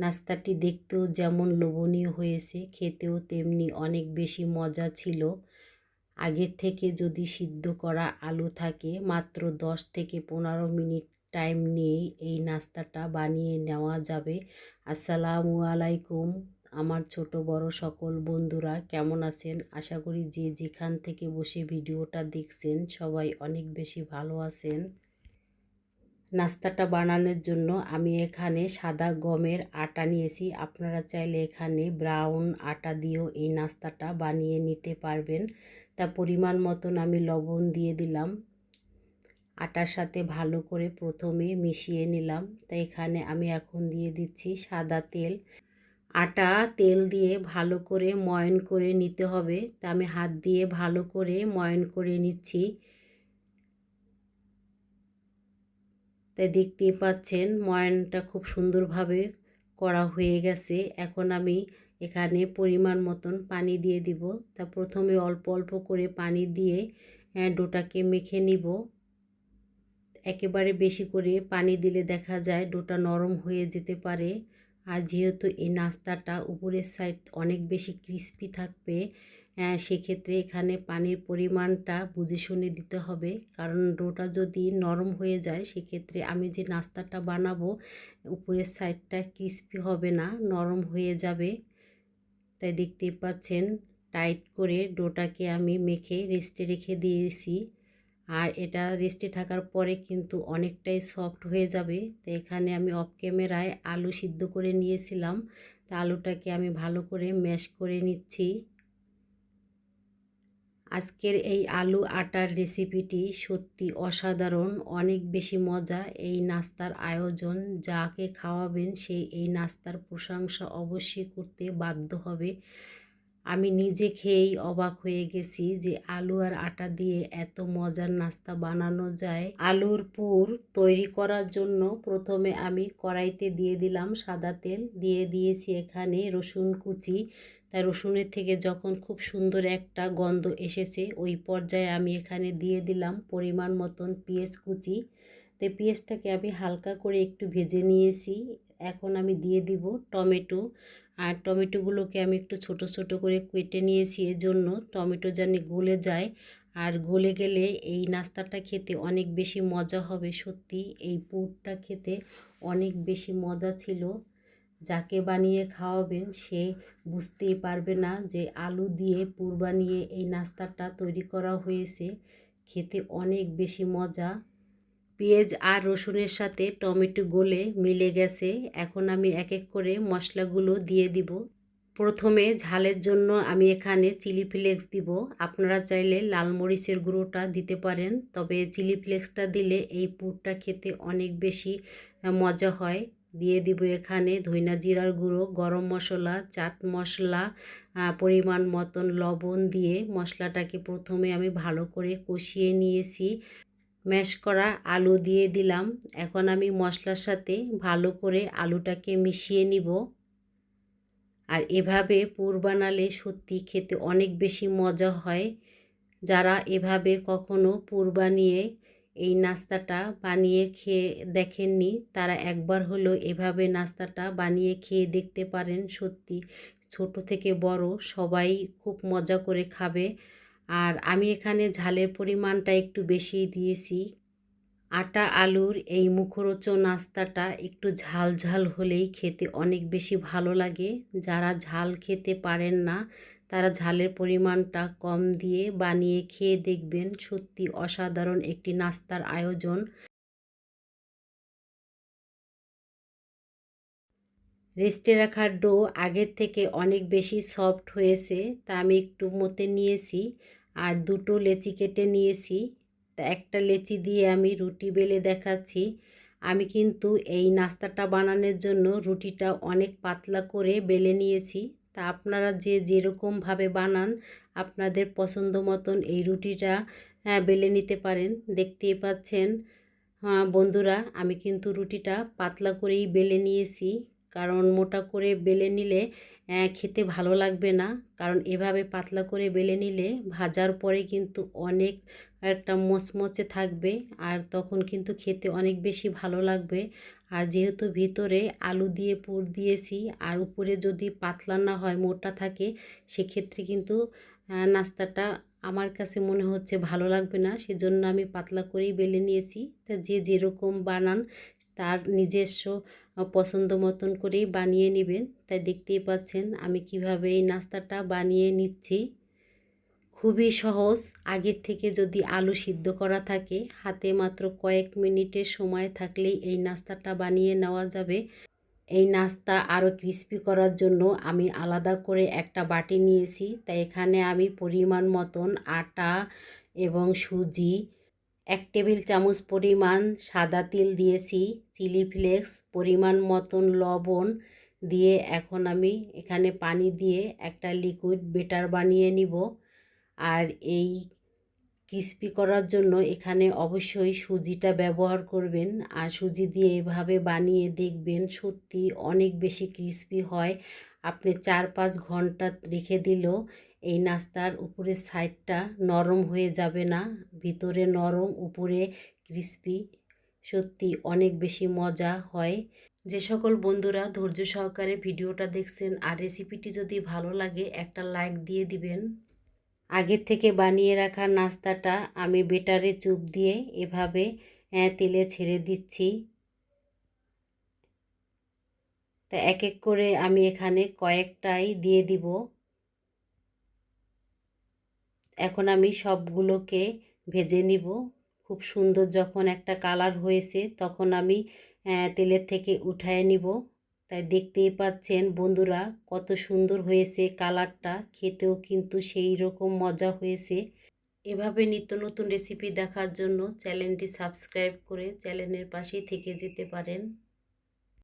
নাস্তাটি দেখতেও যেমন লোভনীয় হয়েছে, খেতেও তেমনি অনেক বেশি মজা ছিল। আগের থেকে যদি সিদ্ধ করা আলু থাকে, মাত্র দশ থেকে পনেরো মিনিট টাইম নিয়েই এই নাস্তাটা বানিয়ে নেওয়া যাবে। আসসালামু আলাইকুম, আমার ছোট বড় সকল বন্ধুরা কেমন আছেন? আশা করি যে যেখান থেকে বসে ভিডিওটা দেখছেন সবাই অনেক বেশি ভালো আছেন। নাস্তাটা বানানোর জন্য আমি এখানে সাদা গমের আটা নিয়েছি। আপনারা চাইলে এখানে ব্রাউন আটা দিয়েও এই নাস্তাটা বানিয়ে নিতে পারবেন। তা পরিমাণ মতন আমি লবণ দিয়ে দিলাম। আটার সাথে ভালো করে প্রথমে মিশিয়ে নিলাম। তা এখানে আমি এখন দিয়ে দিচ্ছি সাদা তেল। আটা তেল দিয়ে ভালো করে ময়ন করে নিতে হবে। তা আমি হাত দিয়ে ভালো করে ময়ন করে নিচ্ছি। তাই দেখতে পাচ্ছেন ময়নটা খুব সুন্দরভাবে করা হয়ে গেছে। এখন আমি এখানে পরিমাণ মতন পানি দিয়ে দিব। তা প্রথমে অল্প অল্প করে পানি দিয়ে ডোটাকে মেখে নিব। একেবারে বেশি করে পানি দিলে দেখা যায় ডোটা নরম হয়ে যেতে পারে। আর যেহেতু এই নাস্তাটা উপরের সাইড অনেক বেশি ক্রিস্পি থাকবে সেক্ষেত্রে এখানে পানির পরিমাণটা বুঝে শুনে দিতে হবে। কারণ ডোটা যদি নরম হয়ে যায়, সেক্ষেত্রে আমি যে নাস্তাটা বানাবো, উপরের সাইডটা ক্রিস্পি হবে না, নরম হয়ে যাবে। তাই দেখতেই পাচ্ছেন টাইট করে ডোটাকে আমি মেখে রেস্টে রেখে দিয়েছি। আর এটা রেস্টে থাকার পরে কিন্তু অনেকটাই সফট হয়ে যাবে। তো এখানে আমি অফ ক্যামেরায় আলু সিদ্ধ করে নিয়েছিলাম। তা আলুটাকে আমি ভালো করে ম্যাশ করে নিচ্ছি। আজকের এই আলু আটার রেসিপিটি সত্যি অসাধারণ, অনেক বেশি মজা। এই নাস্তার আয়োজন, যাকে খাওয়াবেন সে এই নাস্তার প্রশংসা অবশ্যই করতে বাধ্য হবে। আমি নিজে খেয়েই অবাক হয়ে গেছি যে আলু আর আটা দিয়ে এত মজার নাস্তা বানানো যায়। আলুর পুর তৈরি করার জন্য প্রথমে আমি কড়াইতে দিয়ে দিলাম সাদা তেল, দিয়ে দিয়েছি এখানে রসুন কুচি। তাই রসুনের থেকে যখন খুব সুন্দর একটা গন্ধ এসেছে, ওই পর্যায়ে আমি এখানে দিয়ে দিলাম পরিমাণ মতন পেঁয়াজ কুচি। তো পেঁয়াজটাকে আমি হালকা করে একটু ভেজে নিয়েছি। এখন আমি দিয়ে দিব টমেটো। আর টমেটোগুলোকে আমি একটু ছোট ছোট করে কেটে নিয়েছি। এর জন্য টমেটো যেন গলে যায়। আর গলে গেলে এই নাস্তাটা খেতে অনেক বেশি মজা হবে। সত্যি এই পুরটা খেতে অনেক বেশি মজা ছিল। যাকে বানিয়ে খাওয়াবেন সে বুঝতেই পারবে না যে আলু দিয়ে পুর বানিয়ে এই নাস্তাটা তৈরি করা হয়েছে। খেতে অনেক বেশি মজা। পেঁয়াজ আর রসুনের সাথে টমেটো গলে মিলে গেছে। এখন আমি এক এক করে মশলাগুলো দিয়ে দিব। প্রথমে ঝালের জন্য আমি এখানে চিলি ফ্লেক্স দিব। আপনারা চাইলে লাল মরিচের গুঁড়োটা দিতে পারেন, তবে চিলি ফ্লেক্সটা দিলে এই পুরটা খেতে অনেক বেশি মজা হয়। দিয়ে দিব এখানে ধইনা জিরার গুঁড়ো, গরম মশলা, চাট মশলা পরিমাণ মতন লবণ দিয়ে মশলাটাকে প্রথমে আমি ভালো করে কষিয়ে নিয়েছি। ম্যাশ করা আলু দিয়ে দিলাম। এখন আমি মশলার সাথে ভালো করে আলুটাকে মিশিয়ে নিব। আর এভাবে পুর বানালে সত্যি খেতে অনেক বেশি মজা হয়। যারা এভাবে কখনো পুর বানিয়ে এই নাস্তাটা বানিয়ে খেয়ে দেখেননি, তারা একবার হলো এভাবে নাস্তাটা বানিয়ে খেয়ে দেখতে পারেন। সত্যি ছোট থেকে বড় সবাই খুব মজা করে খাবে। আর আমি এখানে ঝালের পরিমাণটা একটু বেশি দিয়েছি। আটা, আলুর এই মুখরোচ নাস্তাটা একটু ঝাল ঝাল হলেই খেতে অনেক বেশি ভালো লাগে। যারা ঝাল খেতে পারেন না, তারা ঝালের পরিমাণটা কম দিয়ে বানিয়ে খেয়ে দেখবেন সত্যি অসাধারণ একটি নাস্তার আয়োজন। রেস্টে রাখা ডো আগের থেকে অনেক বেশি সফট হয়েছে, তা আমি একটু মতে নিয়েছি। আর দুটো লেচি কেটে নিয়েছি। তা একটা লেচি দিয়ে আমি রুটি বেলে দেখাচ্ছি। আমি কিন্তু এই নাস্তাটা বানানোর জন্য রুটিটা অনেক পাতলা করে বেলে নিয়েছি। তা আপনারা যে যেরকমভাবে বানান আপনাদের পছন্দ মতন এই রুটিটা হ্যাঁ, বেলে নিতে পারেন। দেখতেই পাচ্ছেন হ্যাঁ, বন্ধুরা আমি কিন্তু রুটিটা পাতলা করেই বেলে নিয়েছি। কারণ মোটা করে বেলে নিলে খেতে ভালো লাগবে না। কারণ এভাবে পাতলা করে বেলে নিলে ভাজার পরে কিন্তু অনেক একটা মচমচে থাকবে আর তখন কিন্তু খেতে অনেক বেশি ভালো লাগবে। আর যেহেতু ভিতরে আলু দিয়ে, পুর দিয়েছি আর উপরে যদি পাতলা না হয়, মোটা থাকে, সেক্ষেত্রে কিন্তু নাস্তাটা আমার কাছে মনে হচ্ছে ভালো লাগবে না। সেজন্য আমি পাতলা করেই বেলে নিয়েছি। তা যে যেরকম বানান তার নিজস্ব পছন্দ মতন করেই বানিয়ে নেবেন। তাই দেখতেই পাচ্ছেন আমি কীভাবে এই নাস্তাটা বানিয়ে নিচ্ছি। খুবই সহজ। আগের থেকে যদি আলু সিদ্ধ করা থাকে, হাতে মাত্র কয়েক মিনিটের সময় থাকলেই এই নাস্তাটা বানিয়ে নেওয়া যাবে। এই নাস্তা আরও ক্রিস্পি করার জন্য আমি আলাদা করে একটা বাটি নিয়েছি। তাই এখানে আমি পরিমাণ মতন আটা এবং সুজি এক টেবিল চামচ পরিমাণ সাদা তিল দিয়েছি, চিলি ফ্লেক্স, পরিমাণ মতন লবণ দিয়ে এখন আমি এখানে পানি দিয়ে একটা লিকুইড বেটার বানিয়ে নিব। আর এই ক্রিস্পি করার জন্য এখানে অবশ্যই সুজিটা ব্যবহার করবেন। আর সুজি দিয়ে এভাবে বানিয়ে দেখবেন সত্যি অনেক বেশি ক্রিস্পি হয়। আপনি চার পাঁচ ঘণ্টা রেখে দিলেও এই নাস্তার উপরের সাইডটা নরম হয়ে যাবে না, ভিতরে নরম, উপরে ক্রিস্পি। সত্যি অনেক বেশি মজা হয়। যে সকল বন্ধুরা ধৈর্য সহকারে ভিডিওটা দেখছেন আর রেসিপিটি যদি ভালো লাগে একটা লাইক দিয়ে দিবেন। আগের থেকে বানিয়ে রাখা নাস্তাটা আমি বেটারে চুপ দিয়ে এভাবে তেলে ছেড়ে দিচ্ছি। তা এক এক করে আমি এখানে কয়েকটাই দিয়ে দিব। এখন আমি সবগুলোকে ভেজে নিব। খুব সুন্দর যখন একটা কালার হয়েছে তখন আমি তেলের থেকে উঠায় নিব। তাই দেখতেই পাচ্ছেন বন্ধুরা কত সুন্দর হয়েছে কালারটা। খেতেও কিন্তু সেই রকম মজা হয়েছে। এভাবে নিত্য নতুন রেসিপি দেখার জন্য চ্যানেলটি সাবস্ক্রাইব করে চ্যানেলের পাশেই থেকে যেতে পারেন।